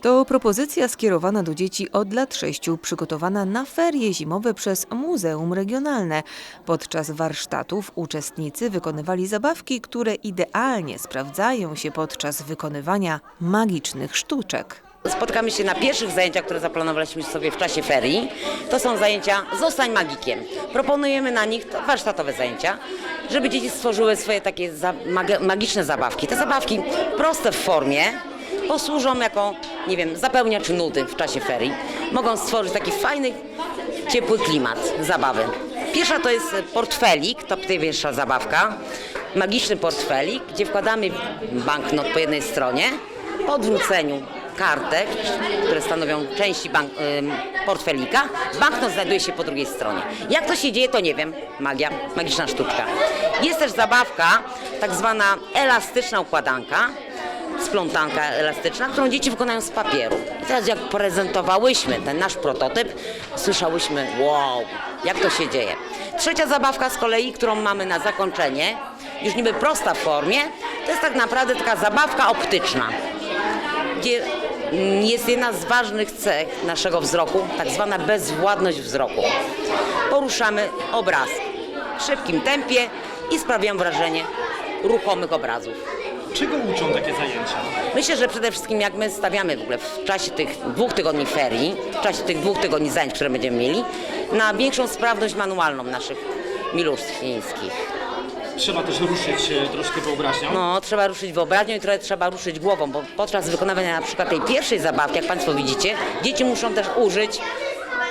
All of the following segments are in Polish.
To propozycja skierowana do dzieci od lat sześciu, przygotowana na ferie zimowe przez Muzeum Regionalne. Podczas warsztatów uczestnicy wykonywali zabawki, które idealnie sprawdzają się podczas wykonywania magicznych sztuczek. Spotkamy się na pierwszych zajęciach, które zaplanowaliśmy sobie w czasie ferii. To są zajęcia Zostań magikiem. Proponujemy na nich warsztatowe zajęcia, żeby dzieci stworzyły swoje takie magiczne zabawki. Te zabawki proste w formie posłużą jako, nie wiem, zapełniacz nudy w czasie ferii. Mogą stworzyć taki fajny, ciepły klimat zabawy. Pierwsza to jest portfelik, to pierwsza zabawka. Magiczny portfelik, gdzie wkładamy banknot po jednej stronie, po odwróceniu kartek, które stanowią części bank, portfelika, banknot znajduje się po drugiej stronie. Jak to się dzieje, to nie wiem. Magia, magiczna sztuczka. Jest też zabawka, tak zwana elastyczna układanka, splątanka elastyczna, którą dzieci wykonają z papieru. I teraz jak prezentowałyśmy ten nasz prototyp, słyszałyśmy, wow, jak to się dzieje. Trzecia zabawka z kolei, którą mamy na zakończenie, już niby prosta w formie, to jest tak naprawdę taka zabawka optyczna gdzie jest jedna z ważnych cech naszego wzroku, tak zwana bezwładność wzroku. Poruszamy obraz w szybkim tempie i sprawiam wrażenie ruchomych obrazów. Czego uczą takie zajęcia? Myślę, że przede wszystkim jak my stawiamy w ogóle w czasie tych dwóch tygodni ferii, w czasie tych dwóch tygodni zajęć, które będziemy mieli, na większą sprawność manualną naszych milów chińskich. Trzeba też ruszyć e, troszkę wyobraźnią. No, trzeba ruszyć wyobraźnią i trochę trzeba ruszyć głową, bo podczas wykonywania na przykład tej pierwszej zabawki, jak Państwo widzicie, dzieci muszą też użyć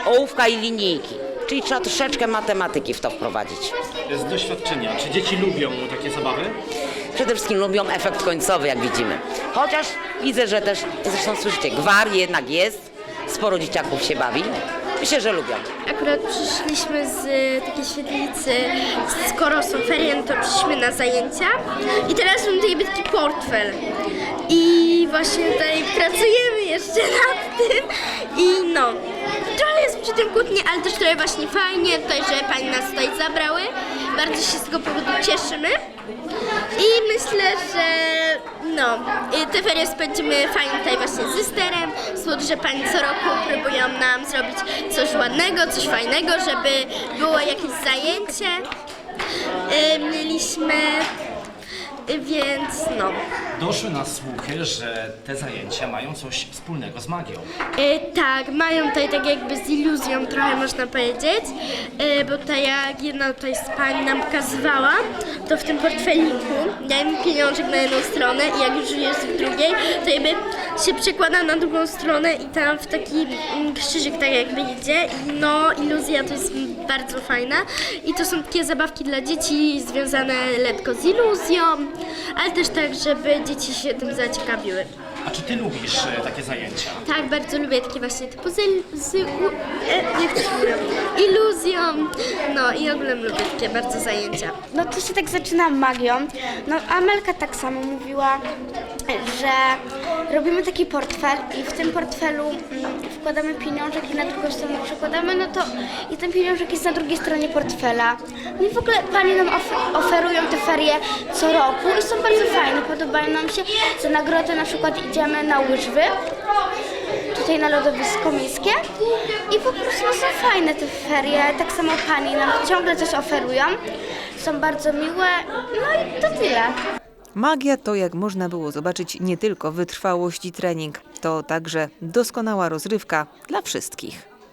ołówka i linijki. Czyli trzeba troszeczkę matematyki w to wprowadzić. Z doświadczenia, czy dzieci lubią takie zabawy? Przede wszystkim lubią efekt końcowy, jak widzimy. Chociaż widzę, że też, zresztą słyszycie, gwar jednak jest, sporo dzieciaków się bawi. Myślę, że lubią. Akurat przyszliśmy z y, takiej świetlicy, skoro są ferie, no to przyszliśmy na zajęcia. I teraz mam tutaj taki portfel. I właśnie tutaj pracujemy jeszcze nad tym. I no, trochę jest przy tym kłótnie, ale też trochę właśnie fajnie. Tutaj, że pani nas tutaj zabrały, bardzo się z tego powodu cieszymy no, te ferie spędzimy fajnie tutaj właśnie z z powodu, że pani co roku próbują nam zrobić coś ładnego, coś fajnego, żeby było jakieś zajęcie. Y, Mieliśmy, więc no. Doszły nas słuchy, że te zajęcia mają coś wspólnego z magią. Y, tak, mają tutaj tak jakby z iluzją trochę można powiedzieć, y, bo tutaj jak jedna tutaj z pań nam pokazywała, to w tym portfeliku dajemy pieniążek na jedną stronę i jak już jest w drugiej, to jakby się przekłada na drugą stronę i tam w taki mm, krzyżyk tak jakby idzie i no iluzja to jest bardzo fajna i to są takie zabawki dla dzieci związane lekko z iluzją, ale też tak, żeby dzieci się tym zaciekawiły. A czy ty lubisz e, takie zajęcia? Tak, bardzo lubię takie właśnie typu z, z u, e, jak to się mówi, iluzją. No i ogólnie lubię takie bardzo zajęcia. No to się tak zaczyna magią. No Amelka tak samo mówiła, że robimy taki portfel i w tym portfelu mm, wkładamy pieniążek i na drugą stronę przekładamy, no to i ten pieniążek jest na drugiej stronie portfela. No i w ogóle panie nam of- oferują te ferie co roku i są bardzo fajne, podobają nam się. Za nagrodę na przykład idziemy na łyżwy, tutaj na lodowisko miejskie i po prostu no, są fajne te ferie, tak samo pani nam ciągle coś oferują, są bardzo miłe, no i to tyle. Magia to, jak można było zobaczyć, nie tylko wytrwałość i trening, to także doskonała rozrywka dla wszystkich.